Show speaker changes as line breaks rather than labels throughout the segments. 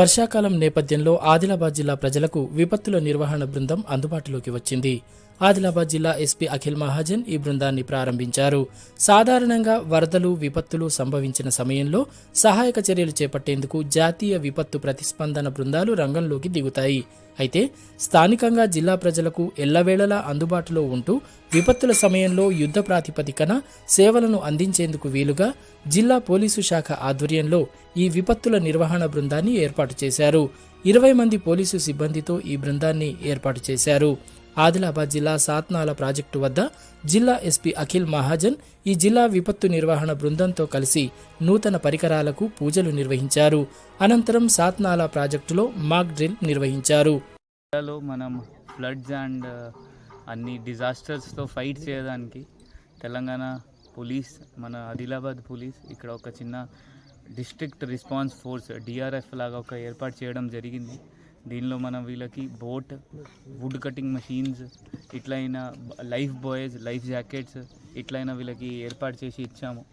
వర్షాకాలం నేపథ్యంలో ఆదిలాబాద్ జిల్లా ప్రజలకు విపత్తుల నిర్వహణ బృందం అందుబాటులోకి వచ్చింది. ఆదిలాబాద్ జిల్లా ఎస్పీ అఖిల్ మహాజన్ ఈ బృందాన్ని ప్రారంభించారు. సాధారణంగా వరదలు విపత్తులు సంభవించిన సమయంలో సహాయక చర్యలు చేపట్టేందుకు జాతీయ విపత్తు ప్రతిస్పందన బృందాలు రంగంలోకి దిగుతాయి. అయితే స్థానికంగా జిల్లా ప్రజలకు ఎల్లవేళలా అందుబాటులో ఉంటూ విపత్తుల సమయంలో యుద్ధ ప్రాతిపదికన సేవలను అందించేందుకు వీలుగా జిల్లా పోలీసు శాఖ ఆధ్వర్యంలో ఈ విపత్తుల నిర్వహణ బృందాన్ని ఏర్పాటు చేశారు. ఇరవై మంది పోలీసు సిబ్బందితో ఈ బృందాన్ని ఏర్పాటు చేశారు. ఆదిలాబాద్ జిల్లా సాత్నాల ప్రాజెక్టు వద్ద జిల్లా ఎస్పీ అఖిల్ మహాజన్ ఈ జిల్లా విపత్తు నిర్వహణ బృందంతో కలిసి నూతన పరికరాలకు పూజలు నిర్వహించారు. అనంతరం సాత్నాల ప్రాజెక్టులో మాక్ డ్రిల్ నిర్వహించారు.
మనం ఫ్లడ్స్ అండ్ అన్ని డిజాస్టర్స్తో ఫైట్ చేయడానికి తెలంగాణ పోలీస్ మన ఆదిలాబాద్ పోలీస్ ఇక్కడ ఒక చిన్న డిస్ట్రిక్ట్ రెస్పాన్స్ ఫోర్స్ డిఆర్ఎఫ్ లాగా ఒక ఏర్పాటు చేయడం జరిగింది. దీనిలో మనం వీళ్ళకి బోట్ వుడ్ కటింగ్ మెషిన్స్ ఇట్లయినా లైఫ్ బాయ్స్ లైఫ్ జాకెట్స్ ఇట్లయినా వీళ్ళకి ఏర్పాటు చేసి ఇచ్చాము.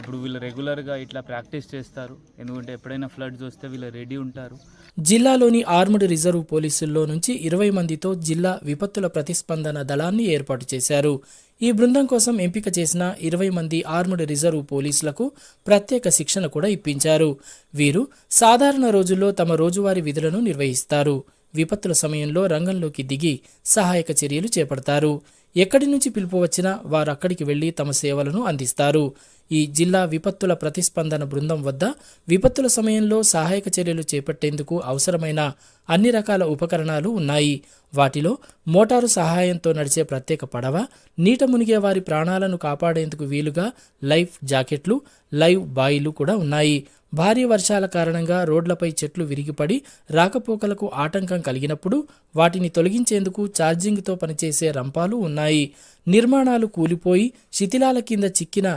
ఇప్పుడు వీళ్ళు రెగ్యులర్గా ఇట్లా ప్రాక్టీస్ చేస్తారు. ఎందుకంటే ఎప్పుడైనా ఫ్లడ్స్ వస్తే వీళ్ళు రెడీ ఉంటారు.
జిల్లాలోని ఆర్మ్డ్ రిజర్వ్ పోలీసుల్లో నుంచి ఇరవై మందితో జిల్లా విపత్తుల ప్రతిస్పందన దళాన్ని ఏర్పాటు చేశారు. ఈ బృందం కోసం ఎంపిక చేసిన ఇరవై మంది ఆర్మ్డ్ రిజర్వ్ పోలీసులకు ప్రత్యేక శిక్షణ కూడా ఇప్పించారు. వీరు సాధారణ రోజుల్లో తమ రోజువారీ విధులను నిర్వహిస్తారు. విపత్తుల సమయంలో రంగంలోకి దిగి సహాయక చర్యలు చేపడతారు. ఎక్కడి నుంచి పిలుపు వచ్చినా వారు అక్కడికి వెళ్ళి తమ సేవలను అందిస్తారు. ఈ జిల్లా విపత్తుల ప్రతిస్పందన బృందం వద్ద విపత్తుల సమయంలో సహాయక చర్యలు చేపట్టేందుకు అవసరమైన అన్ని రకాల ఉపకరణాలు ఉన్నాయి. వాటిలో మోటారు సహాయంతో నడిచే ప్రత్యేక పడవ నీట మునిగే వారి ప్రాణాలను కాపాడేందుకు వీలుగా లైఫ్ జాకెట్లు లైవ్ బాయిలు కూడా ఉన్నాయి. భారీ వర్షాల కారణంగా రోడ్లపై చెట్లు విరిగిపడి రాకపోకలకు ఆటంకం కలిగినప్పుడు వాటిని తొలగించేందుకు ఛార్జింగ్తో పనిచేసే రంపాలు ఉన్నాయి. నిర్మాణాలు కూలిపోయి శిథిలాల కింద చిక్కిన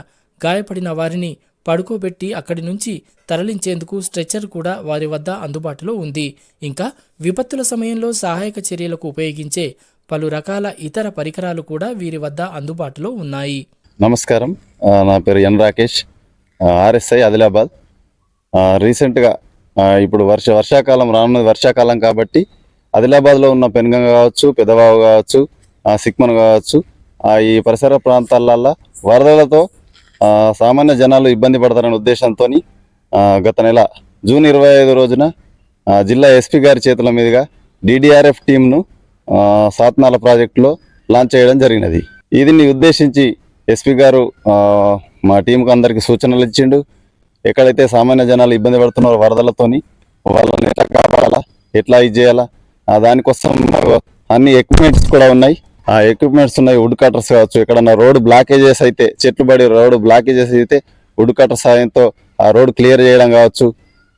గాయపడిన వారిని పడుకోబెట్టి అక్కడి నుంచి తరలించేందుకు స్ట్రెచర్ కూడా వారి వద్ద అందుబాటులో ఉంది. ఇంకా విపత్తుల సమయంలో సహాయక చర్యలకు ఉపయోగించే పలు రకాల ఇతర పరికరాలు కూడా వీరి వద్ద అందుబాటులో ఉన్నాయి.
నమస్కారం. నా పేరు ఎన్ రాకేష్. ఆర్ఎస్ఐ ఆదిలాబాద్. రీసెంట్గా ఇప్పుడు వర్ష వర్షాకాలం రానున్నది వర్షాకాలం కాబట్టి ఆదిలాబాద్లో ఉన్న పెనుగంగ కావచ్చు పెదవావు కావచ్చు సిక్మన్ కావచ్చు ఈ పరిసర ప్రాంతాలల్లో వరదలతో సామాన్య జనాలు ఇబ్బంది పడతారనే ఉద్దేశంతో గత నెల జూన్ ఇరవై ఐదు రోజున జిల్లా ఎస్పీ గారి చేతుల మీదుగా డిడిఆర్ఎఫ్ టీంను సాత్నాల ప్రాజెక్టులో లాంచ్ చేయడం జరిగినది. దీన్ని ఉద్దేశించి ఎస్పీ గారు మా టీంకు అందరికీ సూచనలు ఇచ్చిండు. ఎక్కడైతే సామాన్య జనాలు ఇబ్బంది పడుతున్నారో వరదలతోని వాళ్ళని ఎట్లా కాపాడాలా ఎట్లా ఇది చేయాలా దానికోసం అన్ని ఎక్విప్మెంట్స్ కూడా ఉన్నాయి. ఆ ఎక్విప్మెంట్స్ ఉన్నాయి వుడ్ కట్టర్స్ కావచ్చు. ఎక్కడన్నా రోడ్ బ్లాకేజెస్ అయితే చెట్లు పడి రోడ్ బ్లాకేజెస్ అయితే వుడ్ కట్టర్ సాయంతో ఆ రోడ్ క్లియర్ చేయడం కావచ్చు.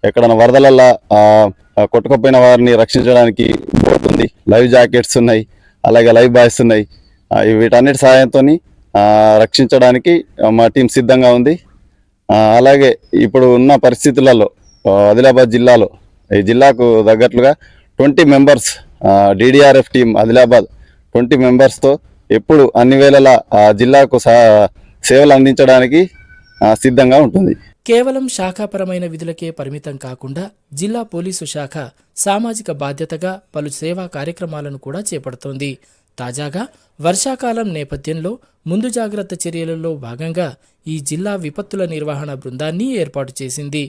ఎక్కడన్నా వరదలల్లా కొట్టుకుపోయిన వారిని రక్షించడానికి పోతుంది. లైవ్ జాకెట్స్ ఉన్నాయి అలాగే లైవ్ బాయ్స్ ఉన్నాయి. వీటన్నిటి సహాయంతో రక్షించడానికి మా టీం సిద్ధంగా ఉంది. అలాగే ఇప్పుడు ఉన్న పరిస్థితులలో ఆదిలాబాద్ జిల్లాలో ఈ జిల్లాకు తగ్గట్లుగా twenty members DDRF team Adilabad twenty మెంబర్స్తో ఎప్పుడు అన్ని వేళలా జిల్లాకు సహా- సేవలు అందించడానికి సిద్ధంగా ఉంటుంది.
కేవలం శాఖాపరమైన విధులకే పరిమితం కాకుండా జిల్లా పోలీసు శాఖ సామాజిక బాధ్యతగా పలు సేవా కార్యక్రమాలను కూడా చేపడుతోంది. తాజాగా వర్షాకాలం నేపథ్యంలో ముందు జాగ్రత్త చర్యలలో భాగంగా ఈ జిల్లా విపత్తుల నిర్వహణ బృందాన్ని ఏర్పాటు చేసింది.